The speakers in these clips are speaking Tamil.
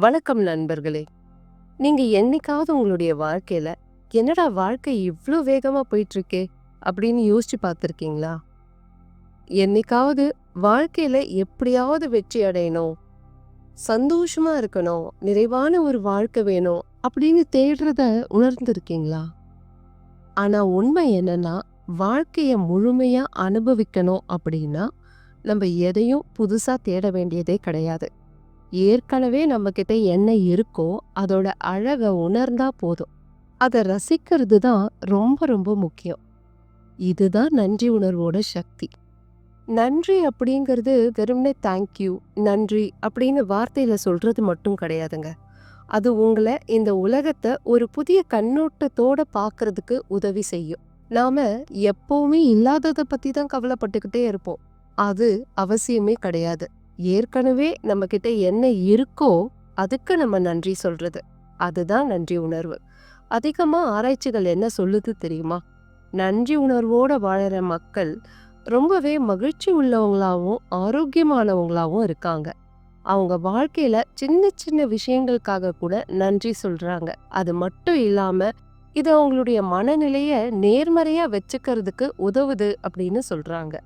வணக்கம் நண்பர்களே. நீங்க என்னைக்காவது உங்களுடைய வாழ்க்கையில என்னடா வாழ்க்கை இவ்வளோ வேகமா போயிட்டு இருக்கே அப்படின்னு யோசிச்சு பார்த்துருக்கீங்களா? என்னைக்காவது வாழ்க்கையில எப்படியாவது வெற்றி அடையணும் சந்தோஷமா இருக்கணும் நிறைவான ஒரு வாழ்க்கை வேணும் அப்படின்னு தேடுறத உணர்ந்திருக்கீங்களா? ஆனா உண்மை என்னன்னா வாழ்க்கையை முழுமையா அனுபவிக்கணும் அப்படின்னா நம்ம எதையும் புதுசா தேட வேண்டியதே கிடையாது. ஏற்கனவே நம்மக்கிட்ட என்ன இருக்கோ அதோட அழகை உணர்ந்தா போதும். அதை ரசிக்கிறது தான் ரொம்ப ரொம்ப முக்கியம். இதுதான் நன்றி உணர்வோட சக்தி. நன்றி அப்படிங்கிறது வெறும்னே தேங்க்யூ நன்றி அப்படின்னு வார்த்தையில் சொல்கிறது மட்டும் கிடையாதுங்க. அது உங்களை இந்த உலகத்தை ஒரு புதிய கண்ணோட்டத்தோட பார்க்கறதுக்கு உதவி செய்யும். நாம் எப்போவுமே இல்லாததை பற்றி தான் கவலைப்பட்டுக்கிட்டே இருப்போம். அது அவசியமே கிடையாது. ஏற்கனவே நம்ம கிட்ட என்ன இருக்கோ அதுக்கு நம்ம நன்றி சொல்றது. அதுதான் நன்றி உணர்வு. அதிகமாக ஆராய்ச்சிகள் என்ன சொல்லுது தெரியுமா? நன்றி உணர்வோட வாழற மக்கள் ரொம்பவே மகிழ்ச்சி உள்ளவங்களாகவும் ஆரோக்கியமானவங்களாகவும் இருக்காங்க. அவங்க வாழ்க்கையில சின்ன சின்ன விஷயங்களுக்காக கூட நன்றி சொல்றாங்க. அது மட்டும் இல்லாம இது அவங்களுடைய மனநிலைய நேர்மறையா வச்சுக்கிறதுக்கு உதவுது அப்படின்னு சொல்றாங்க.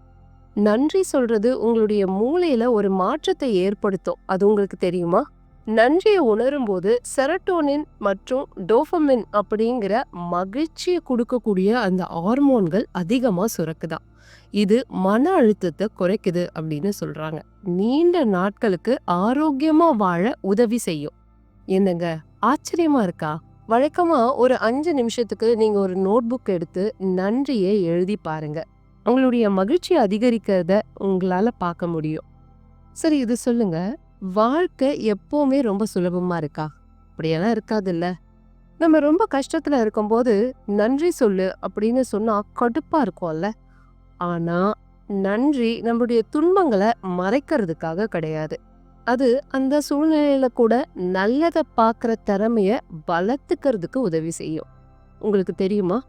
நன்றி சொல்றது உங்களுடைய மூளையில ஒரு மாற்றத்தை ஏற்படுத்தும். அது உங்களுக்கு தெரியுமா? நன்றியை உணரும் போது செரட்டோனின் மற்றும் டோஃபமின் அப்படிங்கிற மகிழ்ச்சியை கொடுக்கக்கூடிய அந்த ஹார்மோன்கள் அதிகமாக சுரக்குதான் இது மன அழுத்தத்தை குறைக்குது அப்படின்னு சொல்றாங்க. நீண்ட நாட்களுக்கு ஆரோக்கியமா வாழ உதவி செய்யும். என்னங்க? ஆச்சரியமா இருக்கா? வழக்கமாக ஒரு அஞ்சு நிமிஷத்துக்கு நீங்கள் ஒரு நோட் புக் எடுத்து நன்றியை எழுதி பாருங்கள் அவங்களுடைய மகிழ்ச்சி அதிகரிக்கிறத உங்களால் பார்க்க முடியும். சரி இது சொல்லுங்க. வாழ்க்கை எப்போவுமே ரொம்ப சுலபமாக இருக்கா? அப்படியெல்லாம் இருக்காதுல்ல. நம்ம ரொம்ப கஷ்டத்தில் இருக்கும்போது நன்றி சொல்லு அப்படின்னு சொன்னால் கடுப்பாக இருக்கும்ல. ஆனால் நன்றி நம்மளுடைய துன்பங்களை மறைக்கிறதுக்காக கிடையாது. அது அந்த சூழ்நிலையில கூட நல்லதை பார்க்குற திறமைய வளர்த்துக்கிறதுக்கு உதவி செய்யும். உங்களுக்கு தெரியுமா?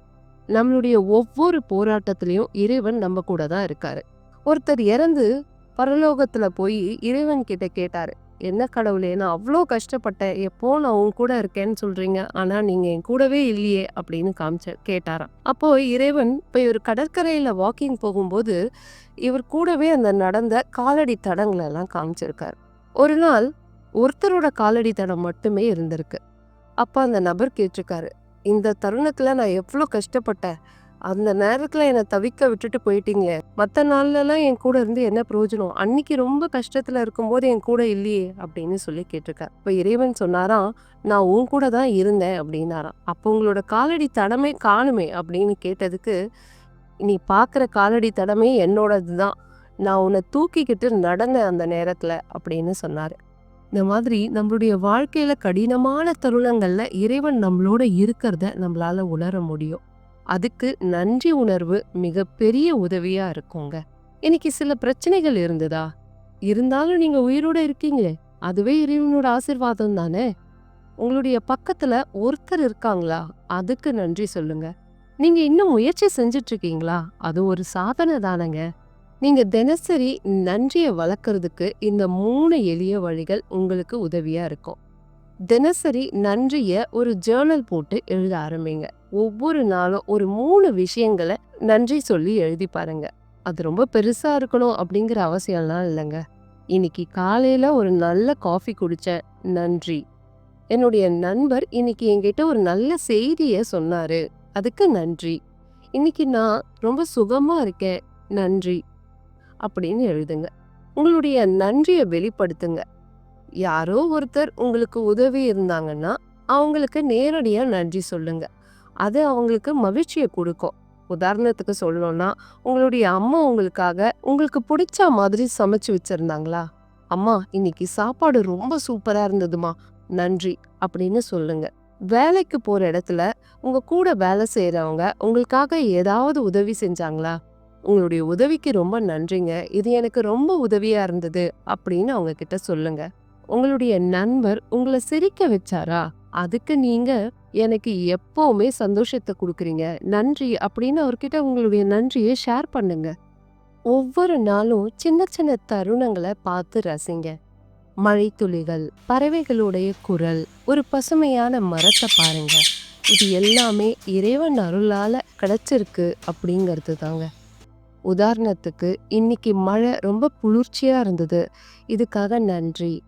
நம்மளுடைய ஒவ்வொரு போராட்டத்திலையும் இறைவன் நம்ம கூட தான் இருக்காரு. ஒருத்தர் இறந்து பரலோகத்துல போய் இறைவன் கிட்ட கேட்டாரு என்ன கடவுளே நான் அவ்வளோ கஷ்டப்பட்டேன் எப்போ நான் உன் கூட இருக்கேன்னு சொல்றீங்க? ஆனா நீங்க என் கூடவே இல்லையே அப்படின்னு காமிச்ச கேட்டாராம். அப்போ இறைவன் இப்போ இவர் கடற்கரையில வாக்கிங் போகும்போது இவர் கூடவே அந்த நடந்த காலடி தடங்களை எல்லாம் காமிச்சிருக்காரு. ஒரு நாள் ஒருத்தரோட காலடி தடம் மட்டுமே இருந்திருக்கு. அப்போ அந்த நபர் கேட்டிருக்காரு இந்த தருணத்தில் நான் எவ்வளோ கஷ்டப்பட்டேன். அந்த நேரத்தில் என்னை தவிக்க விட்டுட்டு போயிட்டீங்களே. மற்ற நாள்லலாம் என் கூட இருந்து என்ன பிரயோஜனம்? அன்னைக்கு ரொம்ப கஷ்டத்தில் இருக்கும்போது என் கூட இல்லையே அப்படின்னு சொல்லி கேட்டிருக்கார். இப்போ இறைவன் சொன்னாராம் நான் உன் கூட தான் இருந்தேன் அப்படின்னாராம். அப்போ உங்களோட காலடி தடமே காணுமே அப்படின்னு கேட்டதுக்கு நீ பார்க்குற காலடி தடமே என்னோடது தான் நான் உன்னை தூக்கிக்கிட்டு நடந்தேன் அந்த நேரத்தில் அப்படின்னு சொன்னார். இந்த மாதிரி நம்மளுடைய வாழ்க்கையில கடினமான தருணங்கள்ல இறைவன் நம்மளோட இருக்கிறத நம்மளால உணர முடியும். அதுக்கு நன்றி உணர்வு மிகப்பெரிய உதவியா இருக்குங்க. இன்னைக்கு சில பிரச்சனைகள் இருந்ததா? இருந்தாலும் நீங்க உயிரோட இருக்கீங்களே அதுவே இறைவனோட ஆசிர்வாதம் தானே? உங்களுடைய பக்கத்துல ஒருத்தர் இருக்காங்களா? அதுக்கு நன்றி சொல்லுங்க. நீங்க இன்னும் முயற்சி செஞ்சிட்டு இருக்கீங்களா? அது ஒரு சாதனை தானங்க. நீங்கள் தினசரி நன்றியை வளர்க்குறதுக்கு இந்த மூணு எளிய வழிகள் உங்களுக்கு உதவியாக இருக்கும். தினசரி நன்றியை ஒரு ஜேர்னல் போட்டு எழுத ஆரம்பிங்க. ஒவ்வொரு நாளும் ஒரு மூணு விஷயங்களை நன்றி சொல்லி எழுதி பாருங்க. அது ரொம்ப பெருசாக இருக்கணும் அப்படிங்கிற அவசியம்லாம் இல்லைங்க. இன்னைக்கு காலையில் ஒரு நல்ல காஃபி குடித்தேன் நன்றி. என்னுடைய நண்பர் இன்னைக்கு என்கிட்ட ஒரு நல்ல செய்தியை சொன்னார். அதுக்கு நன்றி. இன்னைக்கு நான் ரொம்ப சுகமாக இருக்கேன். நன்றி. அப்படின்னு எழுதுங்க. உங்களுடைய நன்றியை வெளிப்படுத்துங்க. யாரோ ஒருத்தர் உங்களுக்கு உதவி இருந்தாங்கன்னா அவங்களுக்கு நேரடியாக நன்றி சொல்லுங்க. அது அவங்களுக்கு மகிழ்ச்சியை கொடுக்கும். உதாரணத்துக்கு சொல்லணும்னா உங்களுடைய அம்மா உங்களுக்காக உங்களுக்கு பிடிச்ச மாதிரி சமைச்சு வச்சிருந்தாங்களா? அம்மா இன்னைக்கு சாப்பாடு ரொம்ப சூப்பரா இருந்ததுமா நன்றி அப்படின்னு சொல்லுங்க. வேலைக்கு போற இடத்துல உங்க கூட வேலை செய்யறவங்க உங்களுக்காக ஏதாவது உதவி செஞ்சாங்களா? உங்களுடைய உதவிக்கு ரொம்ப நன்றிங்க. இது எனக்கு ரொம்ப உதவியா இருந்தது அப்படின்னு அவங்க கிட்ட சொல்லுங்க. உங்களுடைய நண்பர் உங்களை சிரிக்க வச்சாரா? அதுக்கு நீங்க எனக்கு எப்பவுமே சந்தோஷத்தை கொடுக்குறீங்க. நன்றி அப்படின்னு அவர்கிட்ட உங்களுடைய நன்றியை ஷேர் பண்ணுங்க. ஒவ்வொரு நாளும் சின்ன சின்ன தருணங்களை பார்த்து ரசிங்க. மழைத்துளிகள் பறவைகளுடைய குரல் ஒரு பசுமையான மரத்தை பாருங்க. இது எல்லாமே இறைவன் அருளால் கிடைச்சிருக்கு அப்படிங்கிறது தாங்க உதாரணத்துக்கு இன்னைக்கு மழை ரொம்ப குளிர்ச்சியா இருந்தது. இதுக்காக நன்றி.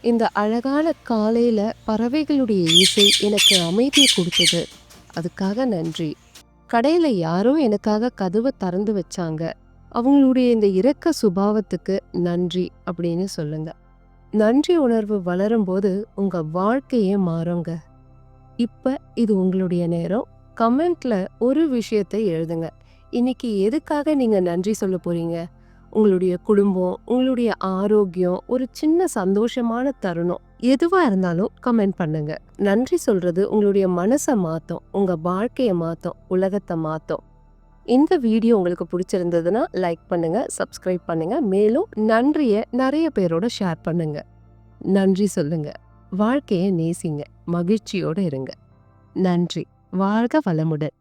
இந்த அழகான காலையில பறவைகளுடைய இசை எனக்கு அமைதியை கொடுத்தது. அதுக்காக நன்றி. கடையில யாரோ எனக்காக கதவை திறந்து வச்சாங்க. அவங்களுடைய இந்த இரக்க சுபாவத்துக்கு நன்றி அப்படின்னு சொல்லுங்க. நன்றி உணர்வு வளரும்போது உங்க வாழ்க்கையே மாறுங்க. இப்ப இது உங்களுடைய நேரம். கமெண்ட்ல ஒரு விஷயத்தை எழுதுங்க. இன்னைக்கு எதுக்காக நீங்கள் நன்றி சொல்ல போகிறீங்க உங்களுடைய குடும்பம் உங்களுடைய ஆரோக்கியம் ஒரு சின்ன சந்தோஷமான தருணம் எதுவாக இருந்தாலும் கமெண்ட் பண்ணுங்க. நன்றி சொல்றது உங்களுடைய மனசை மாற்றும் உங்கள் வாழ்க்கையை மாற்றும் உலகத்தை மாற்றும் இந்த வீடியோ உங்களுக்கு பிடிச்சிருந்ததுன்னா லைக் பண்ணுங்க சப்ஸ்கிரைப் பண்ணுங்க மேலும் நன்றியை நிறைய பேரோட ஷேர் பண்ணுங்க. நன்றி சொல்லுங்க வாழ்க்கையை நேசிங்க மகிழ்ச்சியோடு இருங்க. நன்றி வாழ்க வளமுடன்.